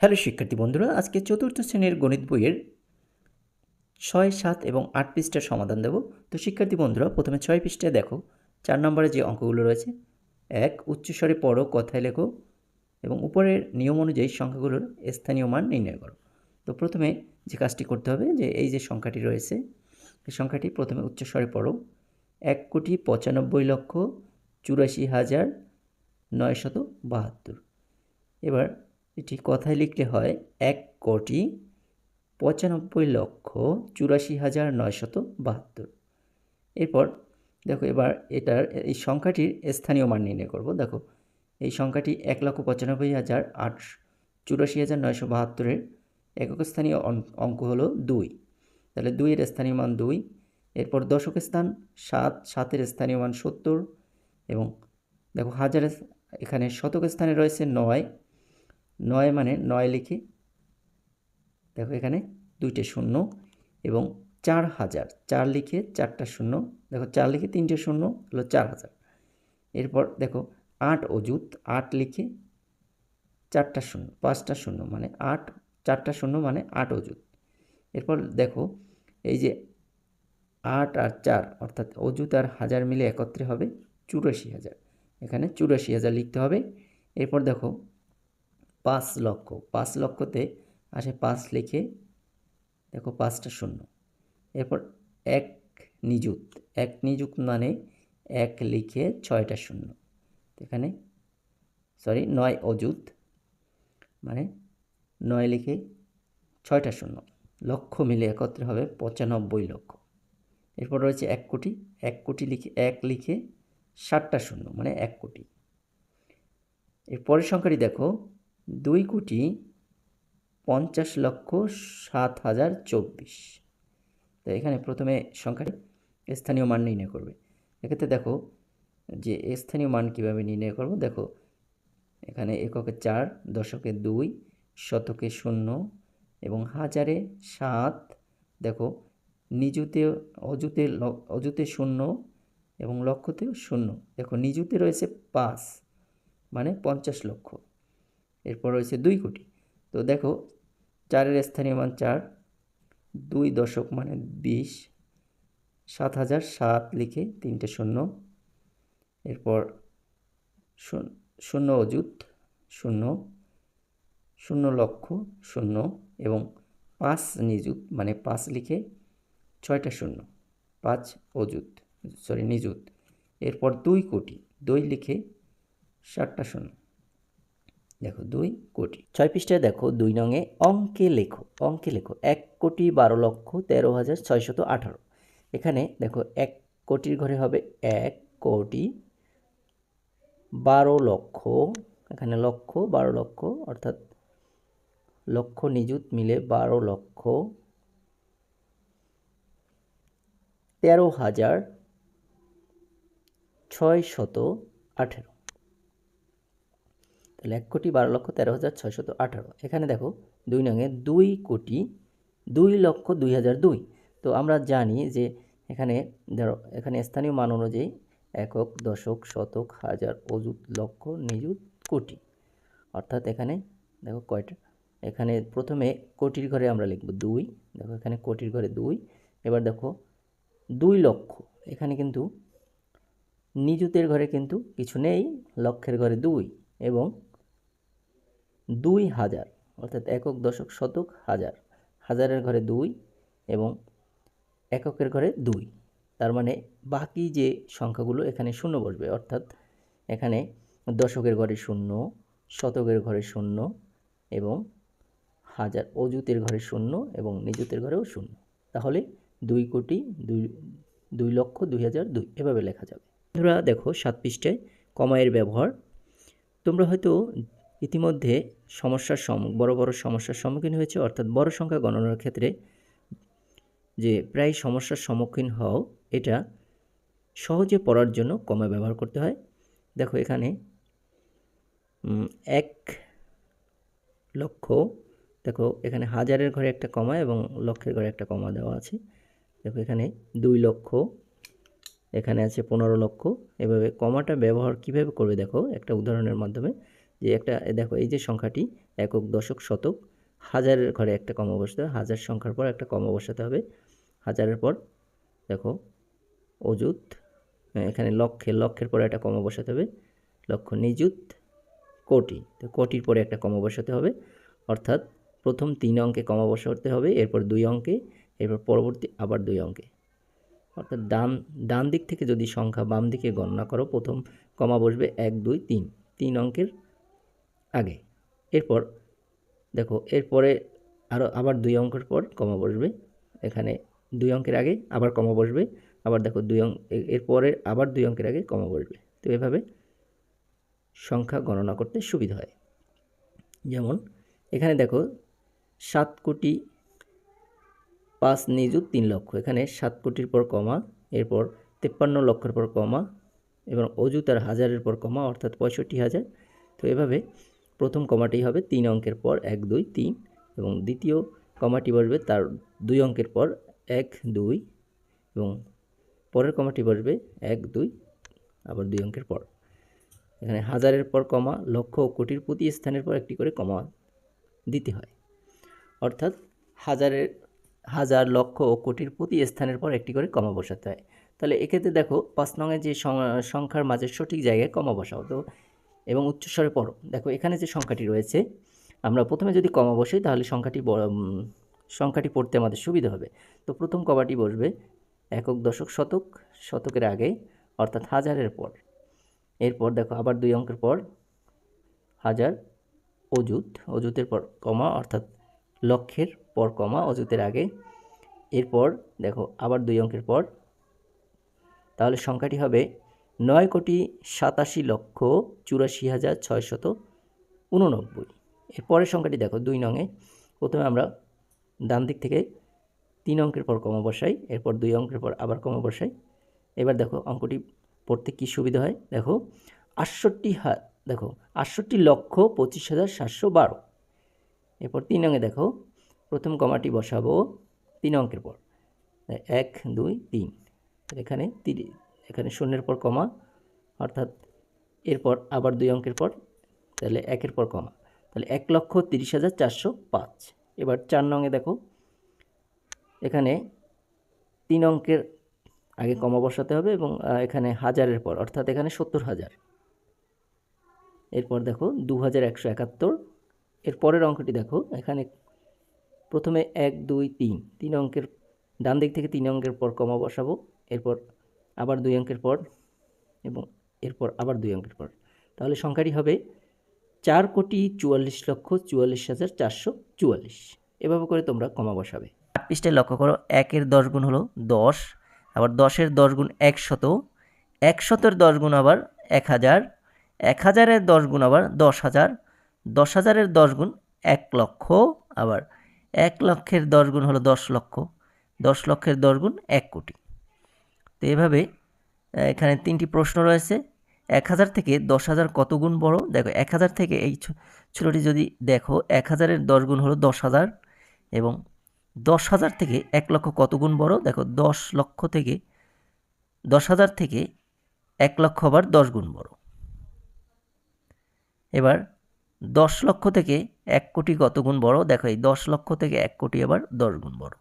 Hello শিক্ষার্থী বন্ধুরা, আজকে চতুর্থ শ্রেণির গণিত বইয়ের ছয়, সাত এবং আট পৃষ্ঠার সমাধান দেব। তো শিক্ষার্থী বন্ধুরা, প্রথমে ছয় পৃষ্ঠায় দেখো, চার নম্বরে যে অঙ্কগুলো রয়েছে, এক, উচ্চস্বরে পড়ো, কথায় লেখো এবং উপরের নিয়ম অনুযায়ী সংখ্যাগুলোর স্থানীয় মান নির্ণয় করো। তো প্রথমে যে কাজটি করতে হবে, যে এই যে সংখ্যাটি রয়েছে, এই সংখ্যাটি প্রথমে উচ্চস্বরে পড়ো, এক কোটি পঁচানব্বই লক্ষ চুরাশি হাজার নয়শত বাহাত্তর। এবার এটি কথায় লিখলে হয়, এক কোটি পঁচানব্বই লক্ষ চুরাশি হাজার নয়শত বাহাত্তর। এরপর দেখো এবার এটার, এই সংখ্যাটির স্থানীয় মান নির্ণয় করব। দেখো, এই সংখ্যাটি এক লক্ষ পঁচানব্বই হাজার আট, চুরাশি হাজার নয়শো বাহাত্তরের একক স্থানীয় অঙ্ক হলো দুই। তাহলে দুইয়ের স্থানীয় মান দুই, এরপর দশক স্থান সাত, সাতের স্থানীয় মান সত্তর এবং দেখো হাজারের এখানে শতক স্থানে রয়েছে নয় নয় মানে নয় লিখে। দেখো এখানে দুইটে শূন্য এবং চার হাজার। চার লিখে চারটা শূন্য। দেখো চার লিখে তিনটে শূন্য হলো চার হাজার। এরপর দেখো আট অযুত, আট লিখে চারটা শূন্য, পাঁচটা শূন্য মানে আট, চারটা শূন্য মানে আট অযুত। এরপর দেখো এই যে আট আর চার অর্থাৎ অযুত আর হাজার মিলে একত্রে হবে চুরাশি হাজার। এখানে চুরাশি হাজার লিখতে হবে। এরপর দেখো পাঁচ লক্ষ, পাঁচ লক্ষতে আসে পাঁচ লিখে দেখো পাঁচটা শূন্য। এরপর এক নিযুত এক নিযুত মানে এক লিখে ছয়টা শূন্য। এখানে সরি নয় অযুত মানে নয় লিখে ছয়টা শূন্য। লক্ষ মিলে একত্রে হবে পঁচানব্বই লক্ষ। এরপর রয়েছে এক কোটি এক কোটি লিখে, এক লিখে ষাটটা শূন্য মানে এক কোটি। এর পরের সংখ্যাটি দেখো দুই কোটি পঞ্চাশ লক্ষ সাত হাজার চব্বিশ। তো এখানে প্রথমে সংখ্যাটি স্থানীয় মান নির্ণয় করবে। এক্ষেত্রে দেখো যে স্থানীয় মান কীভাবে নির্ণয় করব? দেখো এখানে এককে চার, দশকে দুই, শতকে শূন্য এবং হাজারে সাত। দেখো নিযুতে, অযুতে অযুতে শূন্য এবং লক্ষতেও শূন্য। দেখো নিযুতে রয়েছে পাঁচ মানে পঞ্চাশ লক্ষ। এরপর রয়েছে দুই কোটি। তো দেখো, চারের স্থানীয় মান চার, দুই দশক মানে বিশ, সাত হাজার সাত লিখে তিনটে শূন্য। এরপর শূন্য- অযুত, শূন্য শূন্য লক্ষ, শূন্য এবং পাঁচ নিযুত মানে পাঁচ লিখে ছয়টা শূন্য, পাঁচ অযুত সরি নিযুত। এরপর দুই কোটি, দুই লিখে ষাটটা শূন্য। দেখো দুই কোটি। ছয় পৃষ্ঠায় দেখো দুই নঙে অঙ্কে লেখো অঙ্কে লেখো। এক কোটি বারো লক্ষ তেরো হাজার ছয়শত আঠারো। এখানে দেখো এক কোটির ঘরে হবে এক কোটি বারো লক্ষ, এখানে লক্ষ বারো লক্ষ, অর্থাৎ লক্ষ নিযুত মিলে বারো লক্ষ তেরো হাজার ছয় শত আঠেরো। তাহলে এক কোটি বারো লক্ষ তেরো হাজার ছয়শত আঠারো। এখানে দেখো, দুই নঙে দুই কোটি দুই লক্ষ দুই হাজার দুই। তো আমরা জানি যে এখানে ধরো, এখানে স্থানীয় মান অনুযায়ী একক, দশক, শতক, হাজার, অযুত, লক্ষ, নিযুত, কোটি। অর্থাৎ এখানে দেখো কয়টা? এখানে প্রথমে কোটির ঘরে আমরা লিখব দুই। দেখো এখানে কোটির ঘরে দুই। এবার দেখো দুই লক্ষ। এখানে কিন্তু নিযুতের ঘরে কিন্তু কিছু নেই, লক্ষের ঘরে দুই। এবং দুই হাজার, অর্থাৎ একক দশক শতক হাজার। হাজারের ঘরে দুই এবং এককের ঘরে দুই। তার মানে বাকি যে সংখ্যাগুলো এখানে শূন্য বসবে, অর্থাৎ এখানে দশকের ঘরে শূন্য, শতকের ঘরে শূন্য এবং হাজার অযুতের ঘরে শূন্য এবং নিযুতের ঘরেও শূন্য। তাহলে দুই কোটি দুই দুই লক্ষ দুই হাজার দুই। এভাবে লেখা যাবে। বন্ধুরা, দেখো সাত পৃষ্ঠায় কমায়ের ব্যবহার। তোমরা হয়তো ইতিমধ্যে সমস্যার সম বড় বড় সমস্যার সম্মুখীন হয়েছে, অর্থাৎ বড় সংখ্যা গণনার ক্ষেত্রে যে প্রায় সমস্যার সম্মুখীন হও, এটা সহজে পড়ার জন্য কমা ব্যবহার করতে হয়। দেখো এখানে এক লক্ষ, দেখো এখানে হাজারের ঘরে একটা কমা এবং লক্ষের ঘরে একটা কমা দেওয়া আছে। দেখো এখানে দুই লক্ষ এখানে আছে পনেরো লক্ষ। এভাবে কমাটা ব্যবহার কীভাবে করবে দেখো একটা উদাহরণের মাধ্যমে। যে একটা দেখো এই যে সংখ্যাটি একক দশক শতক হাজারের ঘরে একটা কমা বসাতে হবে হাজার সংখ্যার পর একটা কমা বসাতে হবে। হাজারের পর দেখো অযুত হ্যাঁ, এখানে লক্ষে লক্ষের পরে একটা কমা বসাতে হবে। লক্ষ নিযুত কোটি তো কোটির পরে একটা কমা বসাতে হবে। অর্থাৎ প্রথম তিন অঙ্কে কমা বসাতে হবে এরপর দুই অঙ্কে এরপর পরবর্তী আবার দুই অঙ্কে। অর্থাৎ ডান ডান দিক থেকে যদি সংখ্যা বাম দিকে গণনা করো, প্রথম কমা বসবে এক, দুই, তিন তিন অঙ্কের আগে। এরপর দেখো, এরপরে আরও আবার দুই অঙ্কের পর কমা বসবে, এখানে দুই অঙ্কের আগে আবার কমা বসবে, আবার দেখো দুই অঙ্ক এরপরে আবার দুই অঙ্কের আগে কমা বসবে। তো এভাবে সংখ্যা গণনা করতে সুবিধা হয়। যেমন এখানে দেখো, সাত কোটি পাঁচ নিযুত তিন লক্ষ। এখানে সাত কোটির পর কমা, এরপর তেপ্পান্ন লক্ষের পর কমা এবং অযুত আর হাজারের পর কমা, অর্থাৎ পঁয়ষট্টি হাজার। তো এভাবে প্রথম কমাটি হবে তিন অঙ্কের পর এক, দুই, তিন এবং দ্বিতীয় কমাটি বসবে তার দুই অঙ্কের পর এক, দুই এবং পরের কমাটি বসবে এক, দুই, আবার দুই অঙ্কের পর। এখানে হাজারের পর কমা, লক্ষ ও কোটির প্রতি স্থানের পর একটি করে কমা দিতে হয়। অর্থাৎ হাজারের হাজার লক্ষ ও কোটির প্রতি স্থানের পর একটি করে কমা বসাতে হয়। তাহলে এক্ষেত্রে দেখো, পাঁচ নঙে যে সংখ্যার মাঝে সঠিক জায়গায় কমা বসাও। তো এবং উচ্চস্বরে পড়ো। দেখো, এখানে যে সংখ্যাটি রয়েছে, আমরা প্রথমে যদি কমা বসাই, তাহলে সংখ্যাটি সংখ্যাটি পড়তে আমাদের সুবিধা হবে। তো প্রথম কমাটি বসবে একক দশক শতক, শতকের আগে, অর্থাৎ হাজারের পর। এরপর দেখো, আবার দুই অঙ্কের পর, হাজার অযুত, অযুতের পর কমা, অর্থাৎ লক্ষের পর কমা অযুতের আগে। এরপর দেখো আবার দুই অঙ্কের পর। তাহলে সংখ্যাটি হবে নয় কোটি সাতাশি লক্ষ চুরাশি হাজার ছয়শত উননব্বই। এর পরের সংখ্যাটি দেখো দুই নঙে। প্রথমে আমরা ডান দিক থেকে তিন অঙ্কের পর কমা বসাই, এরপর দুই অঙ্কের পর আবার কমা বসাই। এবার দেখো অঙ্কটি পড়তে কী সুবিধা হয়? দেখো আটষট্টি হা, দেখো আটষট্টি লক্ষ পঁচিশ হাজার সাতশো বারো। এরপর তিন অঙ্কে দেখো প্রথম কমাটি বসাবো তিন অঙ্কের পর। এক, দুই, তিন। এখানে এখানে শূন্যের পর কমা, অর্থাৎ এরপর আবার দুই অঙ্কের পর, তাহলে একের পর কমা। তাহলে এক লক্ষ তিরিশ হাজার চারশো পাঁচ। এবার চার নঙে দেখো, এখানে তিন অঙ্কের আগে কমা বসাতে হবে এবং এখানে হাজারের পর, অর্থাৎ এখানে সত্তর হাজার। এরপর দেখো দু হাজার একশো একাত্তর। এর পরের অঙ্কটি দেখো, এখানে প্রথমে এক, দুই, তিন। তিন অঙ্কের, ডান দিক থেকে তিন অঙ্কের পর কমা বসাবো, এরপর আবার দুই অঙ্কের পর এবং এরপর আবার দুই অঙ্কের পর। তাহলে সংখ্যাটি হবে চার কোটি চুয়াল্লিশ লক্ষ চুয়াল্লিশ হাজার চারশো চুয়াল্লিশ। এভাবে করে তোমরা কমা বসাবে। আট পৃষ্ঠায় লক্ষ্য করো, একের দশ গুণ হলো দশ, আবার দশের দশ গুণ একশত, একশতের দশ গুণ আবার এক হাজার, এক হাজারের দশ গুণ আবার দশ হাজার, দশ হাজারের দশ গুণ এক লক্ষ, আবার এক লক্ষের দশ গুণ হলো দশ লক্ষ। দশ লক্ষের দশ গুণ এক কোটি। তো এভাবে এখানে তিনটি প্রশ্ন রয়েছে। এক হাজার থেকে দশ হাজার কত গুণ বড়? দেখো, এক হাজার থেকে এই ছোটোটি যদি দেখো, এক হাজারের দশ গুণ হলো দশ হাজার এবং দশ হাজার থেকে এক লক্ষ কত গুণ বড়? দেখো, দশ লক্ষ থেকে, দশ হাজার থেকে এক লক্ষ আবার দশ গুণ বড়। এবার দশ লক্ষ থেকে এক কোটি কত গুণ বড়? দেখো এই দশ লক্ষ থেকে এক কোটি আবার দশ গুণ বড়।